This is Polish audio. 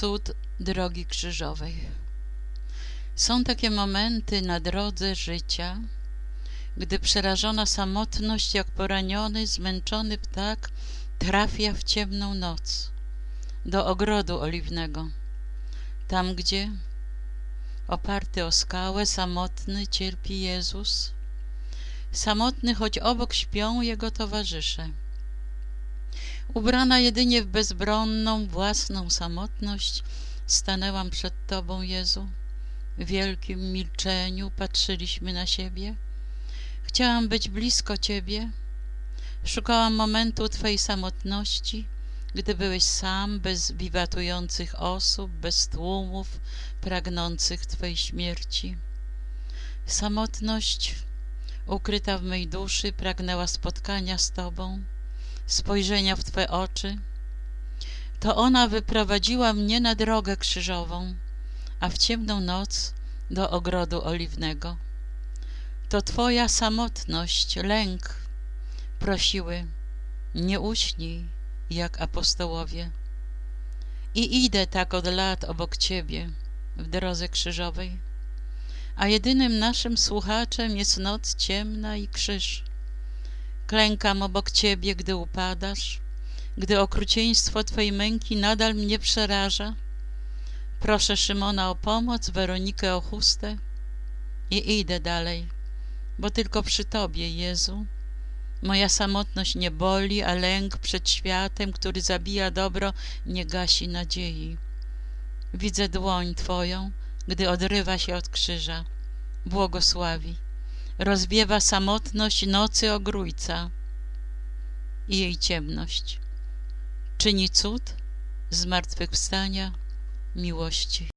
Cud drogi krzyżowej. Są takie momenty na drodze życia, gdy przerażona samotność, jak poraniony, zmęczony ptak, trafia w ciemną noc do ogrodu oliwnego, tam gdzie, oparty o skałę, samotny cierpi Jezus, samotny, choć obok śpią Jego towarzysze. Ubrana jedynie w bezbronną, własną samotność, stanęłam przed Tobą, Jezu. W wielkim milczeniu patrzyliśmy na siebie. Chciałam być blisko Ciebie. Szukałam momentu Twojej samotności, gdy byłeś sam, bez wiwatujących osób, bez tłumów pragnących Twojej śmierci. Samotność ukryta w mej duszy pragnęła spotkania z Tobą spojrzenia w Twe oczy, to ona wyprowadziła mnie na drogę krzyżową, a w ciemną noc do ogrodu oliwnego. To Twoja samotność, lęk prosiły, nie uśnij jak apostołowie. I idę tak od lat obok Ciebie w drodze krzyżowej, a jedynym naszym słuchaczem jest noc ciemna i krzyż. Klękam obok Ciebie, gdy upadasz, gdy okrucieństwo Twojej męki nadal mnie przeraża. Proszę Szymona o pomoc, Weronikę o chustę i idę dalej, bo tylko przy Tobie, Jezu. Moja samotność nie boli, a lęk przed światem, który zabija dobro, nie gasi nadziei. Widzę dłoń Twoją, gdy odrywa się od krzyża. Błogosławi rozwiewa samotność nocy ogrójca i jej ciemność. Czyni cud zmartwychwstania miłości.